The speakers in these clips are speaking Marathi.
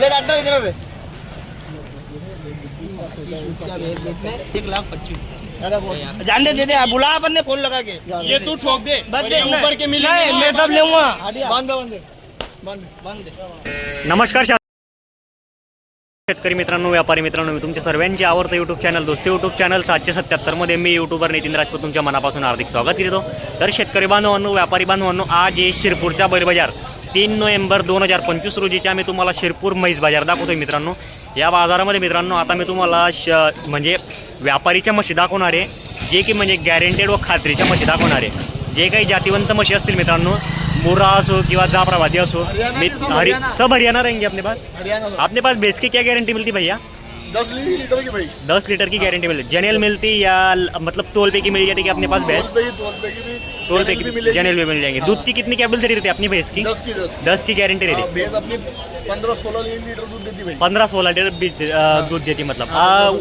ले डॉक्टर इधर रे एक लाख पच्चीस जान दे दे दे बुला अपन ने फ़ोन लगा के। ये तू ठोक दे बस दे ऊपर के मिले नहीं मैं सब लूँगा बाँध बाँध बाँध बंद दे नमस्कार शेतकरी मित्रांनो व्यापारी मित्रांनो मी तुमच्या सर्वांचे आवडतं YouTube channel Dosti YouTube channel सातशे सत्याहत्तरमध्ये मी यूट्यूबर नितीन राजपूत तुमच्या मनापासून हार्दिक स्वागत करीतो. तर शेतकरी बांधवांनो व्यापारी बांधवांनो आज शिरपूरचा बैल बाज़ार तीन नोव्हेंबर दोन हजार पंचवीस रोजीच्या मी तुम्हाला शिरपूर म्हैस बाजार दाखवतोय मित्रांनो. या बाजारामध्ये मित्रांनो आता मी तुम्हाला श म्हणजे व्यापारीच्या म्हशी दाखवणार आहे. जे की म्हणजे गॅरंटेड व खात्रीच्या म्हशी दाखवणार आहे. जे काही जातीवंत म्हशी असतील मित्रांनो मुर्रा असो किंवा जाफराबादी असो मी हरि सब हरियाणा रहेंगे अपने पास. अपने पास भैंस की क्या गारंटी मिलती भैया? दस लीटर की भाई. दस लीटर की गारंटी मिलती. जेनरल मिलती या मतलब तोल पे की मिल जाती कि अपने पास भैंस पे भी भी जेनरल में मिल जाएँगे। दूध की कितनी कैपेसिटी रहती है अपनी भैंस की? दस की दस दस की गारंटी हाँ, रहती है अपनी पंद्रह सोलह लीटर दूध देती है पंद्रह सोलह लीटर दूध देती मतलब।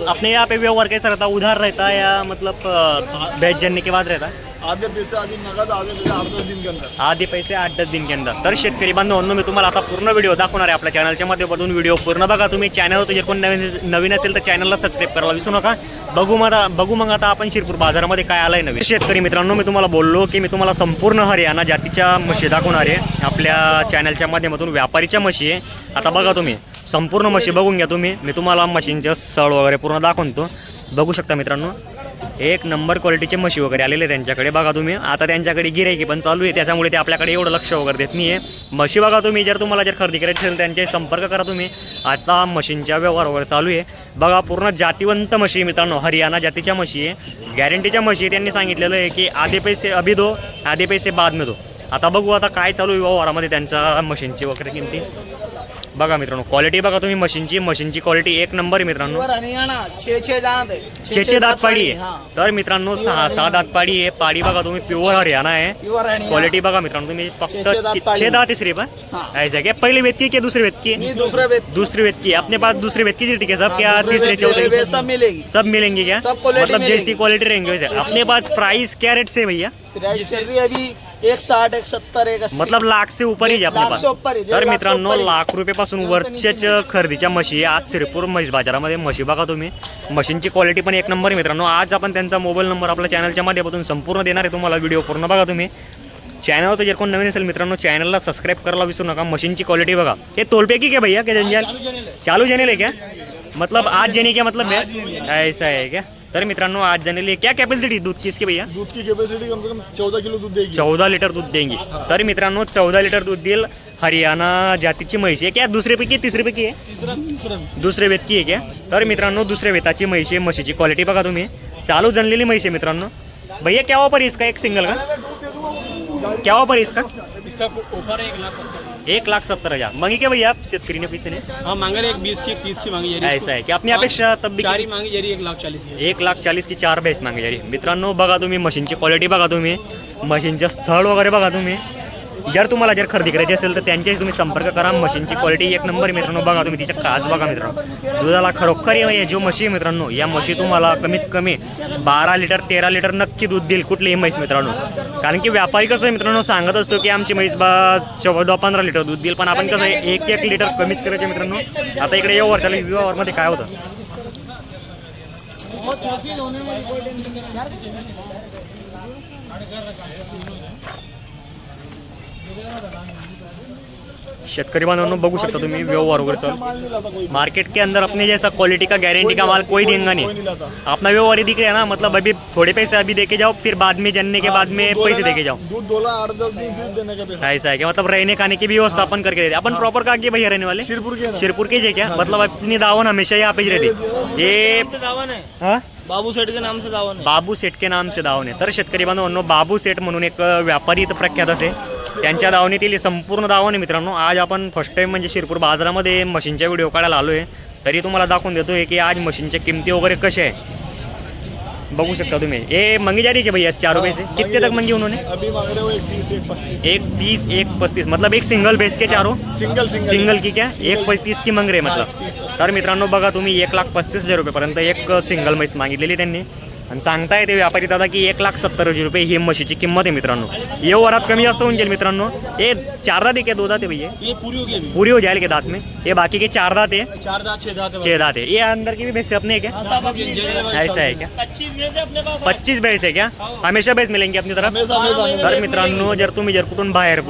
अपने यहाँ पे व्यवहार कैसा रहता है? उधार रहता है या मतलब भैंस जनने के बाद रहता है? आधे पैसे आधी नगद आधे पैसे आठ दस दिन के अंदर आधे पैसे आठ दस दिन के अंदर तर शेतकरी बांधवांनो मी तुम्हाला आता पूर्ण व्हिडिओ दाखवणार आहे आपल्या चॅनलच्या माध्यमातून व्हिडिओ पूर्ण बघा. तुम्ही चॅनलवर तुझे कोण नवीन नवीन असेल तर चॅनलला सबस्क्राईब करायला विसरू नका. बघू मग आता बघू मग आता आपण शिरपूर बाजारामध्ये काय आलंय नवीन. शेतकरी मित्रांनो मी तुम्हाला बोललो की मी तुम्हाला संपूर्ण हरियाणा जातीच्या म्हशी दाखवणार आहे. आपल्या चॅनलच्या माध्यमातून व्यापारीच्या म्हशी आहे. आता बघा तुम्ही. संपूर्ण म्हशी बघून घ्या तुम्ही. मी तुम्हाला मशीनचं सळ वगैरे पूर्ण दाखवतो बघू शकता मित्रांनो. एक नंबर क्वालिटीचे म्हशी वगैरे आलेले आहे त्यांच्याकडे. बघा तुम्ही आता त्यांच्याकडे गिरायकी पण चालू आहे त्याच्यामुळे ते आपल्याकडे एवढं लक्ष वगैरे देत नाही आहे म्हशी बघा तुम्ही जर तुम्हाला जर खरेदी करायची असेल त्यांच्याशी संपर्क करा तुम्ही. आता म्हशींच्या व्यवहार वगैरे चालू आहे. बघा पूर्ण जातीवंत म्हशी आहे मित्रांनो हरियाणा जातीच्या म्हशी आहे. गॅरंटीच्या म्हशी आहे त्यांनी सांगितलेलं आहे की आधे पैसे अभि दो आधे पैसे बाद में दो. आता बघू आता काय चालू आहे व्यवहारामध्ये त्यांच्या मशीनची वगैरे किमती. बघा मित्रांनो क्वालिटी बघा तुम्ही मशीनची मशीनची क्वालिटी एक नंबर मित्रांनो. हरियाणा दांत छे छे दात पाडी आहे. हाँ. तर मित्रांनो सहा सहा दात पाडी आहे. पाडी बघा तुम्ही प्युअर हरियाणा आहे. क्वालिटी बघा मित्रांनो तुम्ही फक्त छे दात. तिसरी पण. ऐसा क्या? पहले व्यक्ति की दूसरे व्यक्ति दूसरा व्यक्ति. अपने पास दूसरे व्यक्ति ठीक है सब क्या तीसरे चौथे सब मिलेगी. सब मिलेंगे क्या? मतलब जैसी क्वालिटी रहेंगे अपने पास प्राइस क्या रेट से भैया? अभी एक साठ एक सत्तर एक अस्सी मतलब लाख से ऊपर ही अपने लाख पास से ऊपर ही, तर लाख से मित्रांनो ऊपर ही. लाख रुपयापासून वरच्याच खरेदीच्या म्हशी आहे. आज श्रीपूर म्हैस बाजारामध्ये म्हशी बघा तुम्ही. मशीनची क्वालिटी पण एक नंबर आहे मित्रांनो. आज आपण त्यांचा मोबाईल नंबर आपल्या चॅनलच्या माध्यमातून संपूर्ण देणार आहे. तुम्हाला व्हिडिओ पूर्ण बघा तुम्ही. चॅनलवर जर कोण नवीन असेल मित्रांनो चॅनलला सबस्क्राईब करायला विसरू नका. मशीनची क्वालिटी बघा. हे तोलपे की क्या भैया? क्या जंजाल चालू जनेल है क्या मतलब आज जने क्या मतलब है ऐसा है क्या तर मित्रांनो आज जनेल है क्या कॅपॅसिटी दूध की इसकी भैया? दूध की कैपेसिटी कम से कम चौदह किलो दूध देगी। चौदा लिटर दूध देंगे। तर मित्रांनो चौदा लिटर दूध देईल हरियाणा जातीची म्हैस आहे. क्या दुसरे पैकी तिसरी पैकी आहे? दुसरे. व्यक्ती आहे क्या? तर मित्रांनो दुसऱ्या वेताची म्हैस आहे. म्हशीची क्वालिटी बघा तुम्ही. चालू जनलेली म्हैस आहे मित्रांनो. भैया क्या ऑफर इसका? एक सिंगल का? क्या ऑफर है इसका? इसका ऊपर एक लाख सत्तर. एक लाख सत्तर हजार. मांगी क्या भैया आप शेतकरी ने पैसे ने? हाँ मांगे रहे एक बीस की एक तीस की मांगी जा रही ऐसा है की अपनी अपेक्षा तब भी चार ही मांगी जा रही है एक लाख चालीस की। एक लाख चाळीस की चार बेस मागे जारी मित्रांनो बघा तुम्ही मशीनची क्वालिटी बघा तुम्ही. मशीनचं स्थळ वगैरे बघा तुम्ही. जर तुम्हाला जर खरेदी करायची असेल तर त्यांच्याशी तुम्ही संपर्क करा. मशीनची क्वालिटी एक नंबर मित्रांनो. बघा तुम्ही तिच्या खास बघा मित्रांनो. दुधाला खरोखर हे जो म्हशी आहे मित्रांनो. या म्हशी तुम्हाला कमीत कमी बारा लिटर तेरा लिटर नक्की दूध देईल कुठलीही म्हैस मित्रांनो. कारण की व्यापारी कसं आहे मित्रांनो सांगत असतो की आमची म्हैस बा चौदा पंधरा लिटर दूध देईल. पण आपण कसं आहे एक एक लिटर कमीच करायचे मित्रांनो. आता इकडे येऊ वर्षाला व्यवहारमध्ये काय होतं? शेतकरी बांधवांनो बघू शकता तुम्ही व्यवहार वगैरे चालू. मार्केट के अंदर अपने जैसा क्वालिटी का गारंटी का माल कोई देगा नहीं. अपना व्यवहार ही दिख रहा है ना मतलब अभी थोड़े पैसे अभी देके जाओ फिर बाद में जनने के बाद में पैसे देके जाओ. दूध दोला आठ दस दिन फिर देने का पैसा. ऐसा है क्या? मतलब रहने खाने की भी व्यवस्था अपन करके देते अपन प्रॉपर कहाँ के भैया रहने वाले? शिरपुर के ना? शिरपुर के क्या? मतलब अपनी दावन हमेशा यहाँ पे ही रहती। ये दावन है हाँ? बाबू सेठ के नाम से दावन बाबू सेठ के नाम से दावन है तर शेतकरी बांधवांनो बाबू सेठ म्हणून एक व्यापारी इथं प्रख्यात असे. त्यांच्या दावणीतील हे संपूर्ण आहे मित्रांनो. आज आपण फर्स्ट टाइम म्हणजे शिरपूर बाजारामध्ये मशीनच्या व्हिडिओ काढायला आलो आहे तरी तुम्हाला दाखवून देतोय की आज मशीनच्या किमती वगैरे कशा आहे बघू शकता तुम्ही. हे मंगी जा रही है भैया? चारों पैसे कितने तक मंगी उन्होंने? अभी मांग रहे हो एक तीस एक पस्तीस. एक तीस एक पस्तीस. मतलब एक सिंगल बेस के चारों? सिंगल सिंगल सिंगल की क्या? एक पस्तीस की मंग रे मतलब. तर मित्रांनो बघा तुम्ही एक लाख पस्तीस हजार रुपयेपर्यंत एक सिंगल म्हैस मागितलेली त्यांनी. आणि सांगताय ते व्यापारी दादा की एक लाख सत्तर हजार रुपये ही म्हशीची किंमत आहे मित्रांनो. ये वरात कमी जास्त होऊन जाईल मित्रांनो. ये चार दात आहे क्या दो दात है भैया ये पूरी होगी अभी. पूरी हो जाएगी दांत में. ये बाकी के चार दांत है चार दांत छह दांत है छह दांत है. ये अंदर की भी भैंस अपने है क्या? सब अपनी ऐसा है क्या? पच्चीस भैंस है अपने पास पच्चीस भैंस आहे क्या? हमेशा भैंस मिळेल अपनी तरफ? तर मित्रांनो जर तुम्ही जर कुठून बाहेर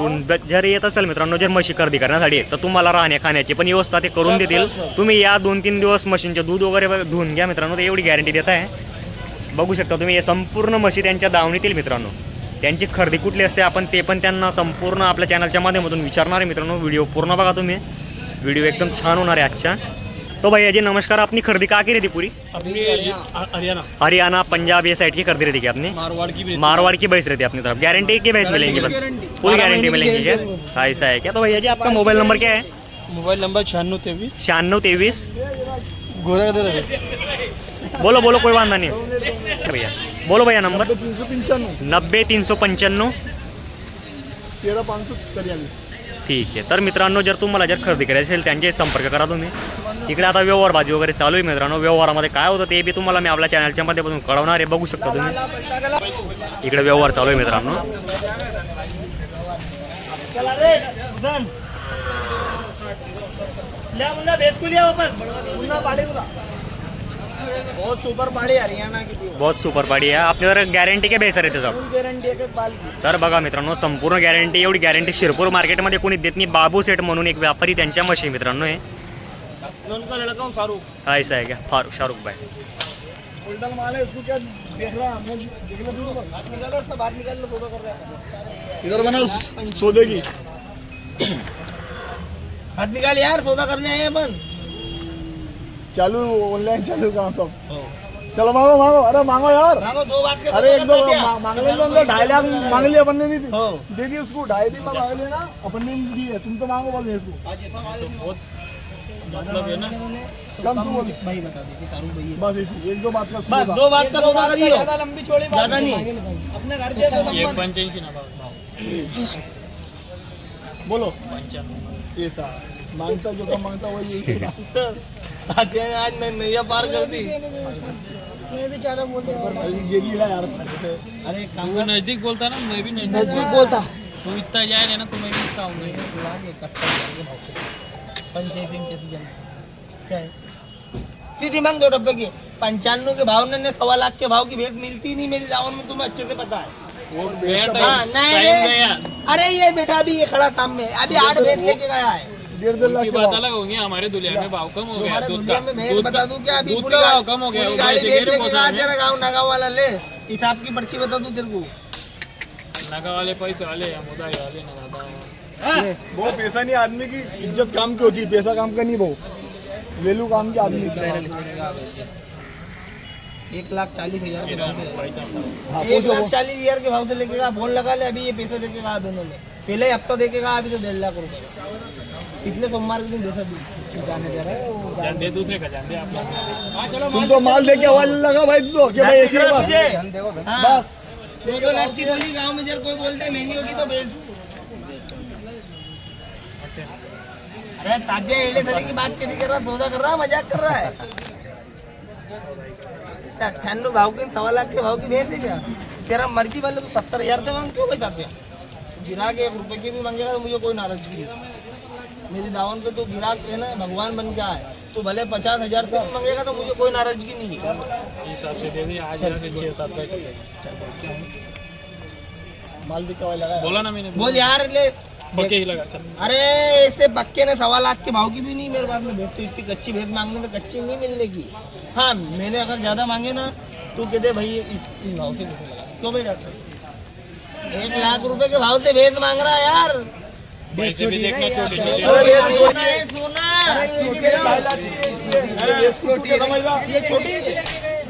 जर येत असेल मित्रांनो जर म्हशी खरेदी करण्यासाठी तर तुम्हाला राहण्या खाण्याची पण व्यवस्था ते करून देतील. तुम्ही या दोन तीन दिवस म्हशींचे दूध वगैरे धुवून घ्या मित्रांनो ते एवढी गॅरंटी देत आहे बघू शकता तुम्ही हे संपूर्ण म्हशी त्यांच्या दावणीतील मित्रांनो. त्यांची खरेदी कुठली असते आपण ते पण त्यांना संपूर्ण आपल्या चॅनलच्या माध्यमातून विचारणार आहे मित्रांनो. व्हिडिओ पूर्ण बघा तुम्ही. व्हिडिओ एकदम छान होणार आहे आजच्या. तो भैया जी नमस्कार. आपनी खरेदी का की रहती पूरी? हरियाणा. हरियाणा पंजाब ये साइड की खरीदी रहती क्या आपने मारवाड़ की मारवाड़ की भैंस रहती है अपनी तरफ गारंटी की भैंस मिलेंगी बस? फुल गारंटी मिलेंगी क्या? ऐसा है क्या? तो भैया जी आपका मोबाइल नंबर क्या है? मोबाइल नंबर छियानवे तेईस छियानवे तेईस गोरा बोलो बोलो कोई वांदा नहीं। भैया बोलो भैया नंबर। तीन सौ पंचानवे। नब्बे तीन सौ पंच्याण्णव तेरह पाँच सौ तिरयालीस। ठीक आहे तर मित्रांनो जर तुम्हाला जर खरेदी करायची असेल त्यांचे संपर्क करा तुम्ही. इकडे आता व्यवहारबाजी वगैरे चालू आहे मित्रांनो. व्यवहारामध्ये काय होतं ते बी तुम्हाला मी आपल्या चॅनलच्या माध्यमातून कळवणार आहे. बघू शकता तुम्ही. इकडे व्यवहार चालू आहे मित्रांनो. चला बहुत सुपर पाड़ी हरियाणा की बहुत सुपर पाडी आहे आपल्याला गॅरंटी काय बेसर आहे त्याचा फुल गारंटी एक एक बाल की। तर बघा मित्रांनो संपूर्ण गॅरंटी एवढी गॅरंटी शिरपूर मार्केटमध्ये कोणी देत नाही. बाबू सेट म्हणून एक व्यापारी त्यांच्या मशी मित्रांनो उनका लड़का हूँ फारूक हा ऐसा आहे क्या फारूक शाहरुख भाई. उल्टा माल है इसको क्या देख रहा मैं देख रहा हाथ निकालो सब हाथ निकाल लो फोटो कर रहे हैं। इधर बना सौदे की। हाथ निकाल यार सौदा करने आए हैं अपन। चालू ऑनलाइन चालू काम तो. चलो मांगो मांगो. अरे मांगो यार. मांगो दो बात के अरे एक दो मांग ले तो हमने ढाई लाख मांग लिया अपन ने दी थी. दे दी उसको ढाई भी मांग लेना अपन ने दी है. तुम तो मांगो बोल इसको. मतलब है ना? कम तू बोल. भाई बता दीजिए फारूक भाई बस ऐसी एक दो बात का बस दो बात का सौदा करियो। ज़्यादा लंबी चौड़ी बात ज़्यादा नहीं। अपने घर के एक पंचायती ना भाव बोलो. पंचानवे ऐसा माँगता जो का माँगता वही यही आते हैं आज मैं नैया पार कर दी। मैं भी ज़्यादा बोलते हैं अरे ये गिरी यार। अरे वो नज़दीक बोलता ना मैं भी नज़दीक बोलता। तू इतना जाएगा ना तो मैं भी इतना आऊँगा। पंचायत जन क्या है? सीधी मांग दो डब्बे की। पंचानवे के भाव ने सवा लाख के भाव की भैंस मिलती नहीं मेरी दावन में तुम्हें अच्छे से पता है। वो हाँ, नहीं, अरे ये बेटा अभी ये खड़ा सामने। अभी आठ भैंस लेके गया है। डेढ़ डेढ़ लाख की बात अलग होगी हमारे दुनिया में भाव कम हो गया दूध का में बता दूँ क्या अभी पूरी भाव कम हो गया वो गाड़ी भैंस के लेके कहा लिए तेरा वाला ले हिसाब की पर्ची बता दूँ तेरे को नगा वाले पैसे वाले वो पैसा नहीं आदमी की इज़्ज़त काम की होती है पैसा काम का नहीं वो वेलू काम की आदमी की एक लाख चालीस हज़ार के भाव से। हाँ एक लाख चालीस हज़ार के भाव से लेके कहा फ़ोन लगा ले अभी ये पैसे देके कहा बहनों ने पहले ही हफ़्ता देके कहा अभी तो डेढ़ लाख रुपए। पिछले सोमवार के दिन पैसा दी जाने दे रहा है वो जान दे दूसरे का जान दे आप तुम तो माल देके हवाले लगा भाई तू तो कि भाई ऐसी बात। तुझे? हाँ। बस। दो दो लाख की बोली गाँव में जब कोई बोलते महँगी होगी तो बेच अरे एले की बात कैसी कर रहा सौदा कर रहा मज़ाक कर रहा है? अट्ठानवे भाव के सवा लाख के भाव की भैंस है क्या? तेरा मर्ज़ी वाले तो सत्तर हज़ार से मांग क्यों बचा क्या गिरा के एक रुपए की भी मांगेगा तो मुझे कोई नाराज़गी नहीं मेरी दावन पे तो गिराक है ना भगवान बन के आए। तो भले पचास हज़ार से भी मांगेगा तो मुझे कोई नाराज़गी नहीं है। हिसाब से दे दिए आज छः सात पैसे माल हवाले लगा। बोला ना मैंने। बोल यार ले। पक्के ही लगा चल। अरे इससे पक्के ने सवा लाख के भाव की भी नहीं मेरे पास में भेज तो इसकी कच्ची भेज मांगने तो कच्ची नहीं मिलने की हाँ मैंने अगर ज़्यादा मांगे ना तो कहते भाई इस, इस भाव से लगा। क्यों भाई डॉक्टर एक लाख रुपए के भाव से भेज मांग रहा है यार। है सोना ये छोटी है।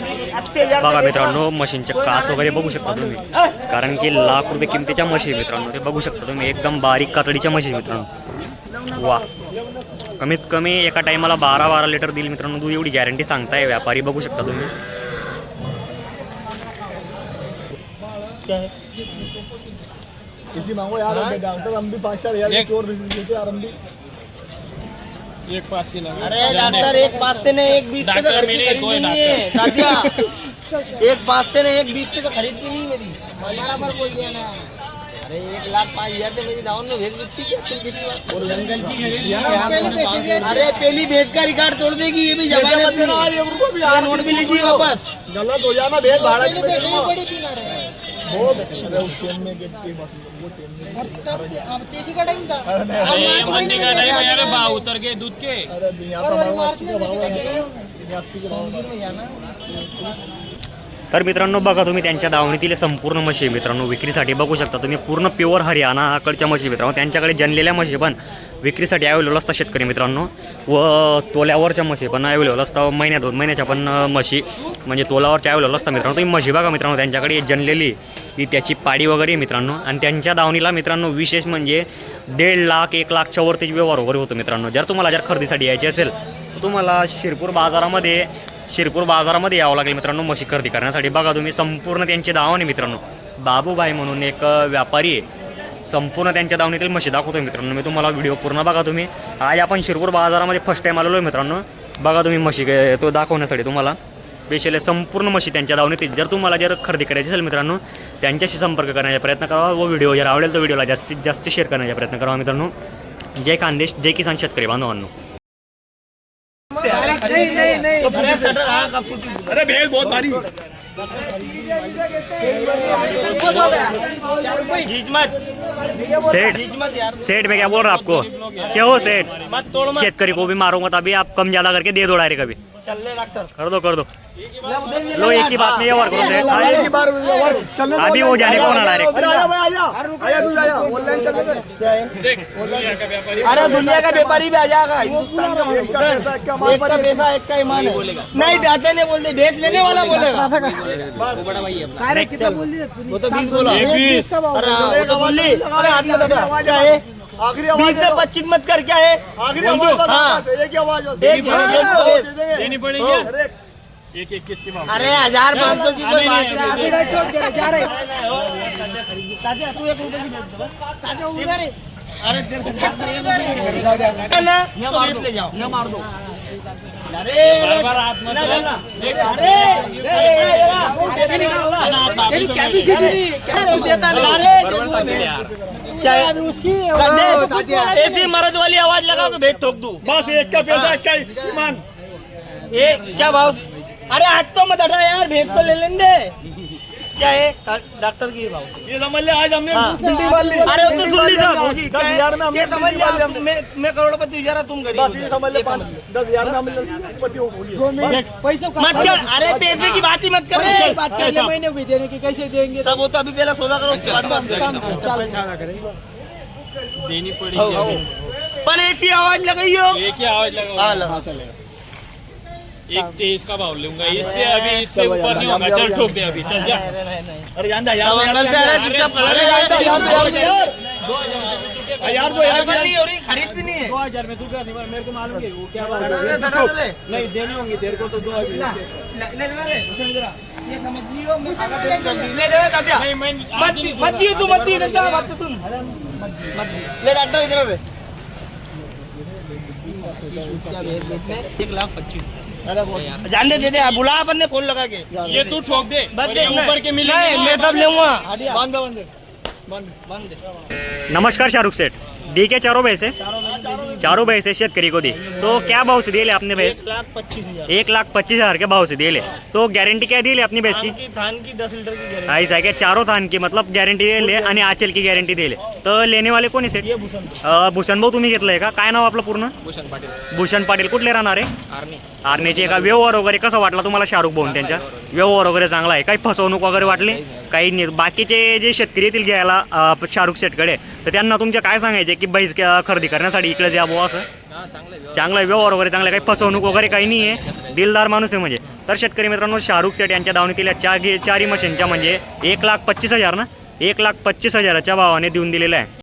तू बघा मित्रांनो मशीनचे कास वगैरे बघू शकता तुम्ही. कारण की लाख रुपये किमतीच्या आहे मित्रांनो ते बघू शकता तुम्ही. एकदम बारीक कातडीच्या आहे मित्रांनो. वा. कमीत कमी एका टायमाला बारा बारा लिटर देईल मित्रांनो. दूध एवढी गॅरंटी सांगताय व्यापारी बघू शकता तुम्ही. है? इसी मांगो यार डॉक्टर हम भी पाँच चार एक- चोर देते यार हम भी। एक पास ही लगा। अरे डॉक्टर एक पाँच से ने एक बीस से तो की खरीद भी ही नहीं है। तात्या एक पाँच से ने एक बीस से तो खरीद भी नहीं मेरी। बराबर बोल दिया ना अरे एक लाख पाँच हज़ार से मेरी दावन में भेज बिकती क्या तुम कितनी बार और लंदन की पहले पैसे दिए अरे पहली भेज का रिकॉर्ड तोड़ देगी ये भी जमाने मत देना में ये यार नोट भी लीजिए वापस। गलत हो जाना भेद भाड़ा पैसे भी बड़ी थी ना मंडी का टाइम है भाव। उतर गए दूध के। तर मित्रांनो बघा तुम्ही त्यांच्या दावणीतील संपूर्ण म्हशी मित्रांनो विक्रीसाठी बघू शकता तुम्ही. पूर्ण प्युअर हरियाणाकडच्या म्हशी मित्रांनो त्यांच्याकडे जनलेल्या म्हशी पण विक्रीसाठी अवेलेबल असतात शेतकरी मित्रांनो. व तोल्यावरच्या म्हशी पण अवेलेबल असतात महिन्या दोन महिन्याच्या पण म्हशी. म्हणजे तोलावरच्या अवेलेबल असतात मित्रांनो. तुम्ही म्हशी बघा मित्रांनो त्यांच्याकडे जनलेली ही त्याची पाडी वगैरे आहे मित्रांनो. आणि त्यांच्या दावणीला मित्रांनो विशेष म्हणजे दीड लाख एक लाखच्या वरती व्यवहार वगैरे होतो मित्रांनो. जर तुम्हाला जर खरेदीसाठी यायची असेल तर तुम्हाला शिरपूर बाजारामध्ये शिरपूर बाजारामध्ये यावं लागेल मित्रांनो म्हशी खरेदी करण्यासाठी. बघा तुम्ही संपूर्ण त्यांचे दावण आहे मित्रांनो. बाबूबाई म्हणून एक व्यापारी आहे. संपूर्ण त्यांच्या दावणीतील म्हशी दाखवतो मित्रांनो मी तुम्हाला व्हिडिओ पूर्ण बघा तुम्ही आज आपण शिरपूर बाजारामध्ये फर्स्ट टाईम आलेलो आहे मित्रांनो बघा तुम्ही म्हशी तो दाखवण्यासाठी तुम्हाला स्पेशल संपूर्ण म्हशी त्यांच्या दावणीतील जर तुम्हाला जर खरेदी करायची असेल मित्रांनो त्यांच्याशी संपर्क करण्याचा प्रयत्न करावा व व्हिडिओ जर आवडेल तर व्हिडिओला जास्तीत जास्त शेअर करण्याचा प्रयत्न करावा मित्रांनो जय खानदेश जय किसान शेतकरी बांधवांनो अरे भेद बहुत भारी सेठ सेठ मैं क्या बोल रहा हूँ आपको क्या हो सेठ शेतकरी को भी मारूँगा तभी आप कम ज़्यादा करके दे दो डायरेक्ट अभी चल ले डॉक्टर कर दो कर दो ले एक ही बात नहीं है वर्क ही दो, अभी वो जाने को ना डायरेक्ट अरे दुनिया का व्यापारी भी आ जाएगा नहीं डाटे नहीं बोलते बेच लेने वाला बोलेगा। आखिरी आवाज़ मत कर क्या है? आखिरी आवाज़ हाँ। एक आवाज़ देनी पड़ेगी एक एक किसकी अरे हज़ार पाँच सौ की मरद ऐसी वाली आवाज़ लगा तो भेंट ठोक दू। बस एक पैसा मान ये क्या भाव? अरे आज तो मत हटा यार भेंट तो ले लेंगे। क्या है? डॉक्टर की भाव ये समझ ले आज हमने हाँ। बिल्डिंग वाल ली अरे वो तो सुन ली सब। दस हज़ार में ये समझ लिया मैं मैं करोड़पति हूँ जरा तुम गरीब बस ये समझ ले ये पाँच। दस हज़ार में हमने पति हो बोलिए मत कर। अरे पैसे की बात ही मत कर रहे। बात कर ले महीने भी देने की कैसे देंगे? सब वो तो अभी पहले सौदा करो उसके बाद बात करेंगे। देनी पड़ेगी अभी। पर ऐसी आवाज़ लगाइयो। एक ही आवाज़ लगा हाँ लगा चलेगा। एक तेईस का भाव लूँगा। इससे अभी इससे ऊपर नहीं होगा। चल ठोक दे अभी चल जा। अरे जान जा यार अंदर से आ रहा है, चुपचाप खड़ा रहे। यार दो यार यार। दो यार नहीं हो रही खरीद भी नहीं है। दो हज़ार में तू क्या नहीं मेरे को मालूम है वो क्या बात है। नहीं देनी होंगी तेरे को तो दो हज़ार ले ले ले ले उसे जरा ये समझ लियो मैं आगे तेरी तस्वीर ले ले तात्या। नहीं मैं मत दी- मत दिए तू मत दिए इधर जा बात सुन। मत दिए। ले डॉक्टर इधर रे एक लाख पच्चीस जान दे दे दे बुला अपन ने फ़ोन लगा के। ये तू ठोक दे बस दे ऊपर के मिले नहीं मैं सब बंद बंद बंद बंद नमस्कार शाहरुख सेठ। दी क्या चारों भैंसे। चारों भैंसे शेतकरी को दी। तो क्या भाव से दिए अपने भैंस? एक लाख पच्चीस हज़ार। के भाव से दिए तो गॅरंटी काय दिली अपनी भैंस की? थान की दस लीटर की गारंटी। ऐसा आहे का चारों थान की मतलब गॅरंटी दिली आणि आंचल की गारंटी दे दिली तर लेणे वाले कोणी ये भूषण अं, भूषण भाऊ तुम्ही घेतलंय का? काय नाव आपलं पूर्ण? भूषण पाटील. भूषण पाटील. कुठले राहणार आहे? आर्मीचे का? व्यवहार वगैरे कसा वाटला तुम्हाला शाहरुख भाऊन त्यांच्या व्यवहार वगैरे चांगला आहे. काही फसवणूक वगैरे वाटली? काही नाही. बाकीचे जे शेतकरी येतील घ्यायला अं, शाहरुख शेटकडे तर त्यांना तुमच्या काय सांगायचे की बैस खरेदी करण्यासाठी इकडे जा बुवा असं? चांगला आहे, व्यवहार. वगैरे चांगला आहे, काही फसवणूक वगैरे काही नाही आहे. दिलदार माणूस आहे म्हणजे. तर शेतकरी मित्रांनो शाहरुख सेठ यांच्या दावणीतील या चार चारी मशीनच्या म्हणजे एक लाख पच्चीस हजार ना? एक लाख पच्चीस हजाराच्या भावाने देऊन दिलेला आहे.